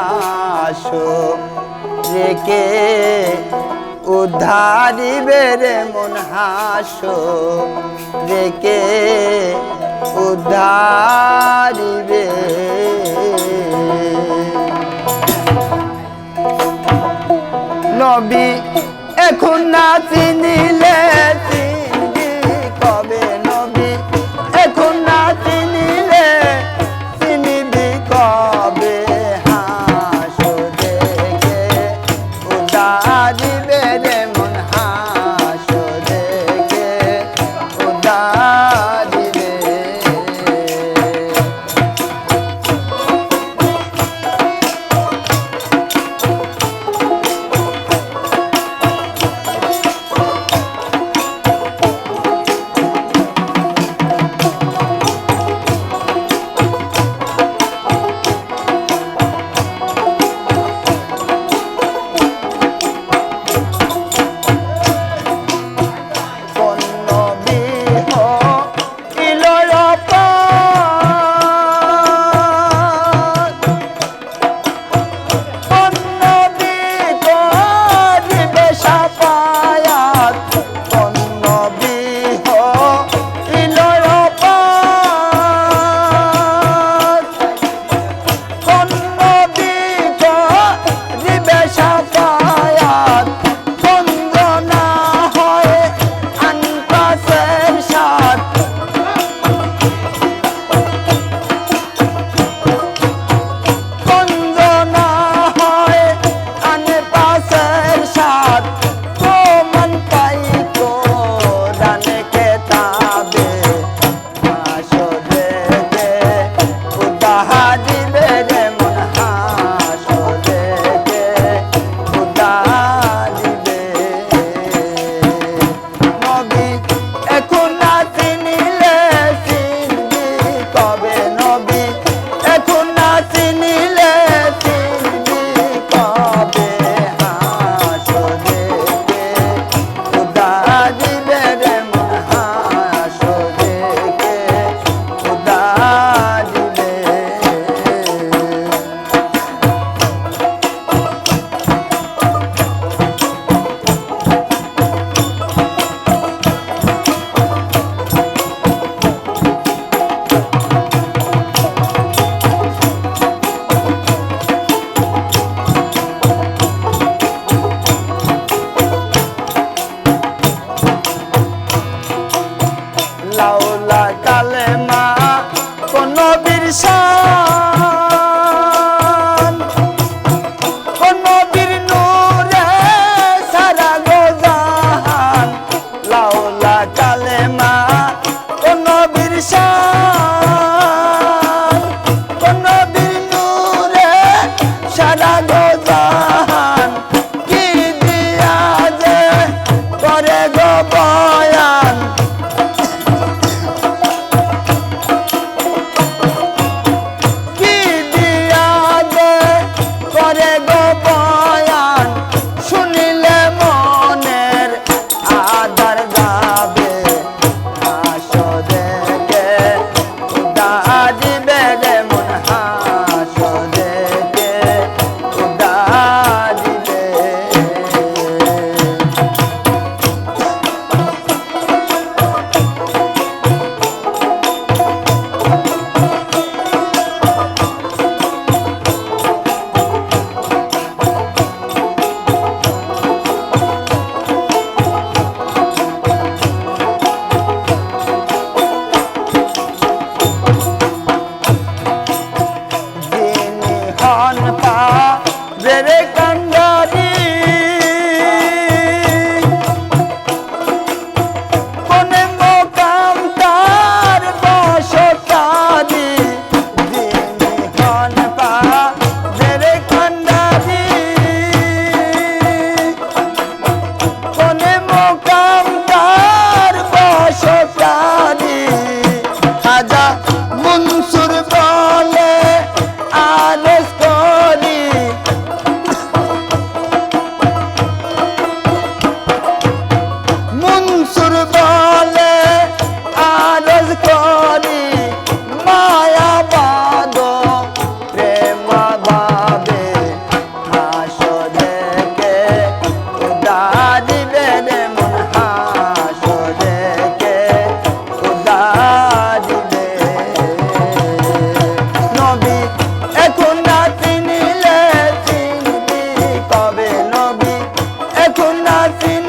আসো। রেকে উদ্ধারি বেরে মন হাসো। রেকে উদ্ধারিবে। নবী এখন না চিনিলে i Dancing.